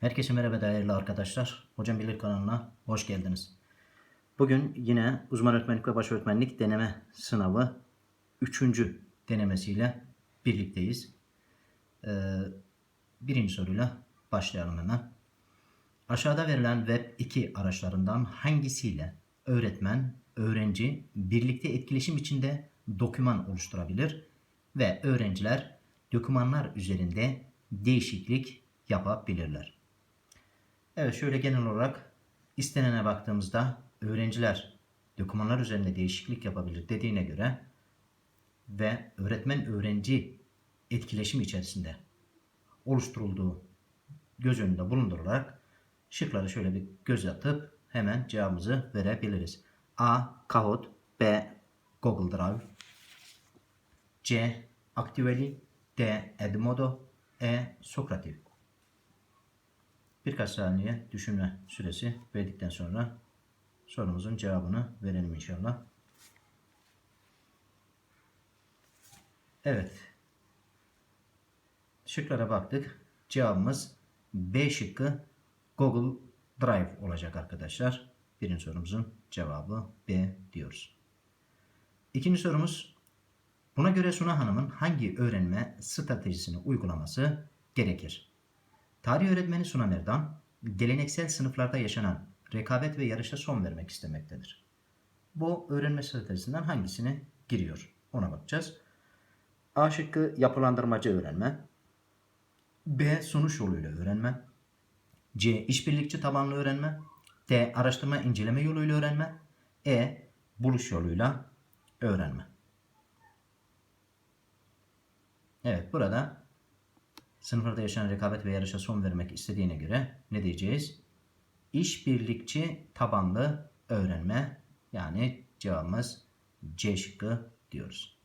Herkese merhaba değerli arkadaşlar. Hocam Bilir kanalına hoş geldiniz. Bugün yine uzman öğretmenlik ve baş öğretmenlik deneme sınavı 3. denemesiyle birlikteyiz. Ee, birinci soruyla başlayalım hemen. Aşağıda verilen Web 2 araçlarından hangisiyle öğretmen, öğrenci birlikte etkileşim içinde doküman oluşturabilir ve öğrenciler dokümanlar üzerinde değişiklik yapabilirler? Evet şöyle genel olarak istenene baktığımızda öğrenciler dokümanlar üzerinde değişiklik yapabilir dediğine göre ve öğretmen öğrenci etkileşim içerisinde oluşturulduğu göz önünde bulundurularak şıkları şöyle bir göz atıp hemen cevabımızı verebiliriz. A. Kahoot B. Google Drive C. Actively D. Edmodo E. Socrative Birkaç saniye düşünme süresi verdikten sonra sorumuzun cevabını verelim inşallah. Evet. Şıklara baktık. Cevabımız B şıkkı Google Drive olacak arkadaşlar. Birinci sorumuzun cevabı B diyoruz. İkinci sorumuz Buna göre Suna Hanım'ın hangi öğrenme stratejisini uygulaması gerekir? Tarih öğretmeni Suna Merdan, geleneksel sınıflarda yaşanan rekabet ve yarışa son vermek istemektedir. Bu öğrenme stratejisinden hangisine giriyor? Ona bakacağız. A şıkkı yapılandırmacı öğrenme. B sonuç yoluyla öğrenme. C işbirlikçi tabanlı öğrenme. D araştırma inceleme yoluyla öğrenme. E buluş yoluyla öğrenme. Evet burada sınıflarda yaşanan rekabet ve yarışa son vermek istediğine göre ne diyeceğiz? İşbirlikçi tabanlı öğrenme yani cevabımız C şıkkı diyoruz.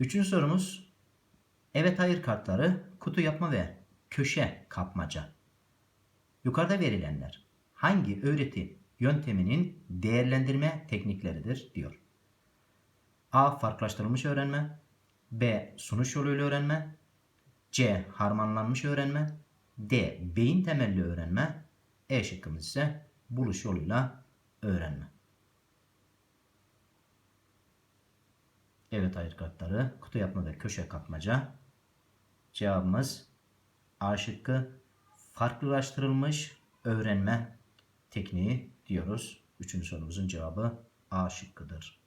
Üçüncü sorumuz evet hayır kartları kutu yapma ve köşe kapmaca. Yukarıda verilenler hangi öğreti yönteminin değerlendirme teknikleridir diyor. A. Farklılaştırılmış öğrenme B. Sunuş yoluyla öğrenme C. Harmanlanmış öğrenme D. Beyin temelli öğrenme E şıkkımız ise buluş yoluyla öğrenme. Evet hayır kartları kutu yapma ve köşe kapmaca. Cevabımız A şıkkı farklılaştırılmış öğrenme tekniği diyoruz. Üçüncü sorumuzun cevabı A şıkkıdır.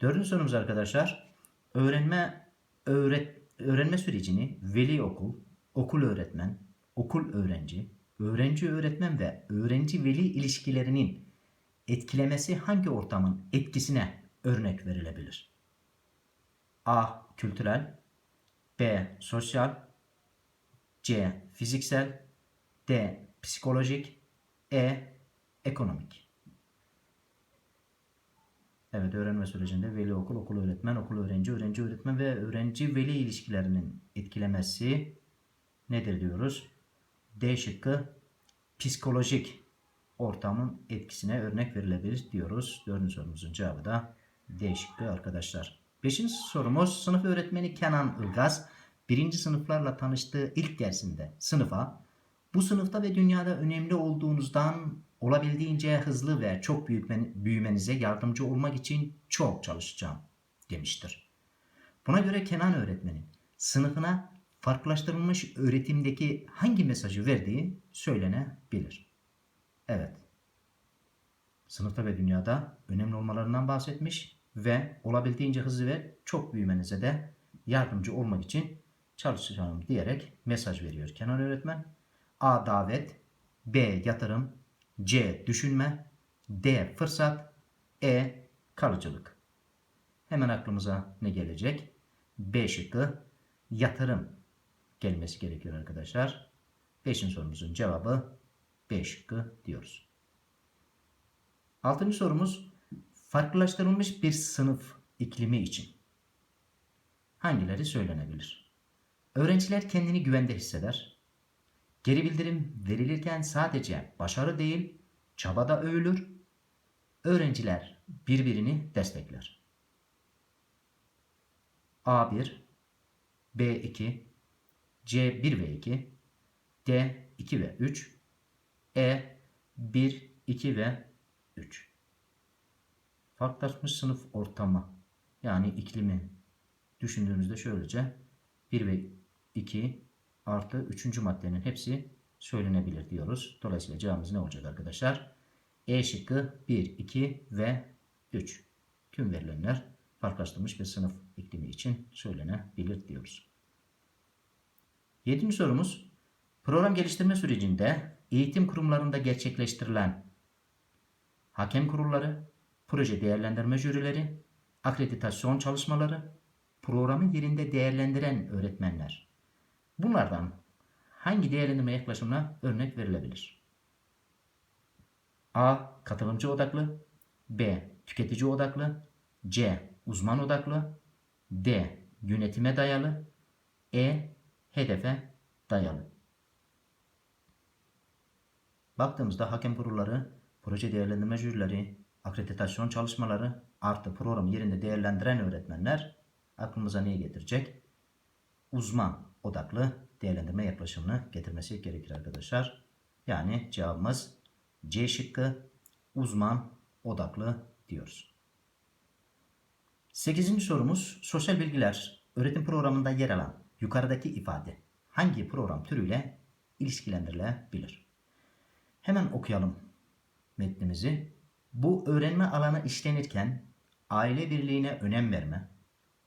Dördüncü sorumuz arkadaşlar. Öğrenme öğret, öğrenme sürecini veli okul, okul öğretmen, okul öğrenci, öğrenci öğretmen ve öğrenci veli ilişkilerinin etkilemesi hangi ortamın etkisine örnek verilebilir? A. Kültürel B. Sosyal C. Fiziksel D. Psikolojik E. Ekonomik Evet öğrenme sürecinde veli okul, okul öğretmen, okul öğrenci, öğrenci öğretmen ve öğrenci veli ilişkilerinin etkilemesi nedir diyoruz? D şıkkı psikolojik ortamın etkisine örnek verilebilir diyoruz. Dördüncü sorumuzun cevabı da D şıkkı arkadaşlar. Beşinci sorumuz sınıf öğretmeni Kenan Ilgaz birinci sınıflarla tanıştığı ilk dersinde sınıfa bu sınıfta ve dünyada önemli olduğunuzdan olabildiğince hızlı ve çok büyümenize yardımcı olmak için çok çalışacağım demiştir. Buna göre Kenan öğretmenin sınıfına farklılaştırılmış öğretimdeki hangi mesajı verdiği söylenebilir. Evet. Sınıfta ve dünyada önemli olmalarından bahsetmiş ve olabildiğince hızlı ve çok büyümenize de yardımcı olmak için çalışacağım diyerek mesaj veriyor Kenan öğretmen. A. Davet B. Yatırım C. Düşünme D. Fırsat E. Kalıcılık Hemen aklımıza ne gelecek? B şıkkı yatırım gelmesi gerekiyor arkadaşlar. Beşinci sorumuzun cevabı B şıkkı diyoruz. Altıncı sorumuz farklılaştırılmış bir sınıf iklimi için hangileri söylenebilir? Öğrenciler kendini güvende hisseder. Geri bildirim verilirken sadece başarı değil, çabada övülür. Öğrenciler birbirini destekler. A1, B2, C1 ve 2, D 2 ve 3, E 1, 2 ve 3. Farklılaşmış sınıf ortamı yani iklimi düşündüğümüzde şöylece 1 ve 2 artı 3. maddenin hepsi söylenebilir diyoruz. Dolayısıyla cevabımız ne olacak arkadaşlar? E şıkkı 1, 2 ve 3. Tüm verilenler farklılaştırılmış bir sınıf iklimi için söylenebilir diyoruz. Yedinci sorumuz. Program geliştirme sürecinde eğitim kurumlarında gerçekleştirilen hakem kurulları, proje değerlendirme jürileri, akreditasyon çalışmaları, programı yerinde değerlendiren öğretmenler. Bunlardan hangi değerlendirme yaklaşımına örnek verilebilir? A. Katılımcı odaklı B. Tüketici odaklı C. Uzman odaklı D. Yönetime dayalı E. Hedefe dayalı. Baktığımızda hakem kurulları, proje değerlendirme jürileri, akreditasyon çalışmaları artı programı yerinde değerlendiren öğretmenler aklımıza neyi getirecek? Uzman odaklı değerlendirme yaklaşımını getirmesi gerekir arkadaşlar. Yani cevabımız C şıkkı uzman odaklı diyoruz. Sekizinci sorumuz sosyal bilgiler öğretim programında yer alan yukarıdaki ifade hangi program türüyle ilişkilendirilebilir? Hemen okuyalım metnimizi. Bu öğrenme alanı işlenirken aile birliğine önem verme,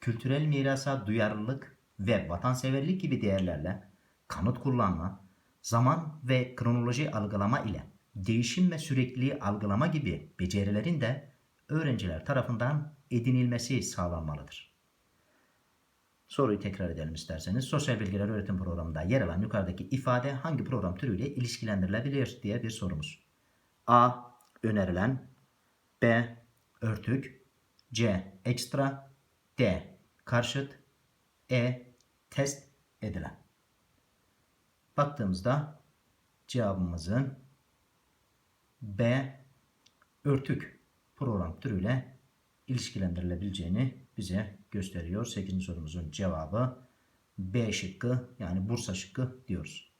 kültürel mirasa duyarlılık ve vatanseverlik gibi değerlerle kanıt kullanma, zaman ve kronoloji algılama ile değişim ve sürekliliği algılama gibi becerilerin de öğrenciler tarafından edinilmesi sağlanmalıdır. Soruyu tekrar edelim isterseniz. Sosyal bilgiler öğretim programında yer alan yukarıdaki ifade hangi program türüyle ilişkilendirilebilir diye bir sorumuz. A. Önerilen B. Örtük C. Ekstra D. Karşıt E. Test edilen. Baktığımızda cevabımızın B. Örtük program türüyle ilişkilendirilebileceğini bize gösteriyor. 8. sorumuzun cevabı B şıkkı yani Bursa şıkkı diyoruz.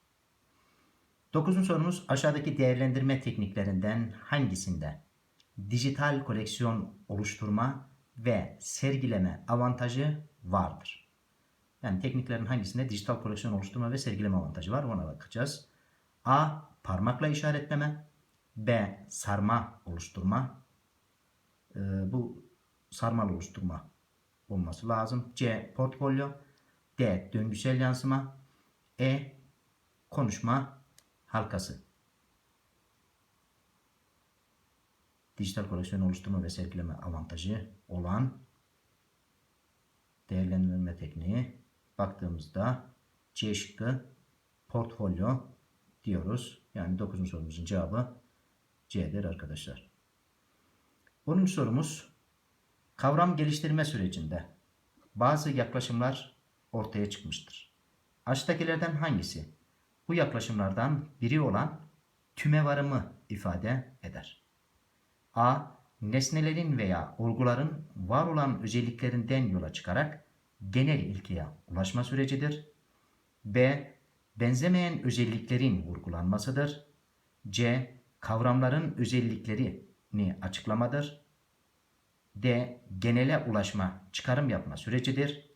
9. sorumuz aşağıdaki değerlendirme tekniklerinden hangisinde dijital koleksiyon oluşturma ve sergileme avantajı vardır? Yani tekniklerin hangisinde dijital koleksiyon oluşturma ve sergileme avantajı var ona bakacağız. A. Parmakla işaretleme B. Sarma oluşturma ee, bu sarmal oluşturma olması lazım. C. Portfolyo D. Döngüsel yansıma E. Konuşma halkası. Dijital koleksiyon oluşturma ve sergileme avantajı olan değerlendirme tekniği baktığımızda C şıkkı portfolyo diyoruz. Yani 9. sorumuzun cevabı C'dir arkadaşlar. 10. sorumuz kavram geliştirme sürecinde bazı yaklaşımlar ortaya çıkmıştır. Aşağıdakilerden hangisi bu yaklaşımlardan biri olan tümevarımı ifade eder? A. Nesnelerin veya olguların var olan özelliklerinden yola çıkarak genel ilkeye ulaşma sürecidir. B. Benzemeyen özelliklerin vurgulanmasıdır. C. Kavramların özelliklerini açıklamadır. D. Genele ulaşma, çıkarım yapma sürecidir.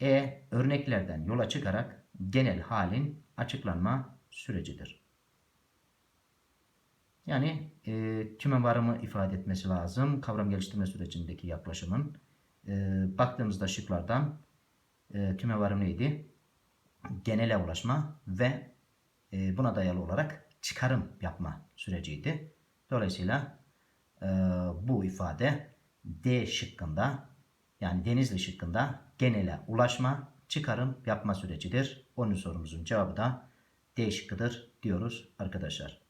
E. Örneklerden yola çıkarak genel halin açıklanma sürecidir. Yani e, tüme varımı ifade etmesi lazım. Kavram geliştirme sürecindeki yaklaşımın. E, baktığımızda şıklardan e, tüme varım neydi? Genele ulaşma ve e, buna dayalı olarak çıkarım yapma süreciydi. Dolayısıyla e, bu ifade D şıkkında yani Denizli şıkkında genele ulaşma, çıkarım yapma sürecidir. Onun sorumuzun cevabı da D şıkkıdır diyoruz arkadaşlar.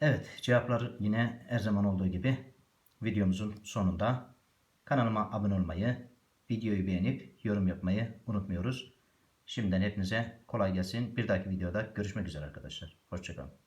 Evet cevaplar yine her zaman olduğu gibi videomuzun sonunda. Kanalıma abone olmayı, videoyu beğenip yorum yapmayı unutmuyoruz. Şimdiden hepinize kolay gelsin. Bir dahaki videoda görüşmek üzere arkadaşlar. Hoşçakalın.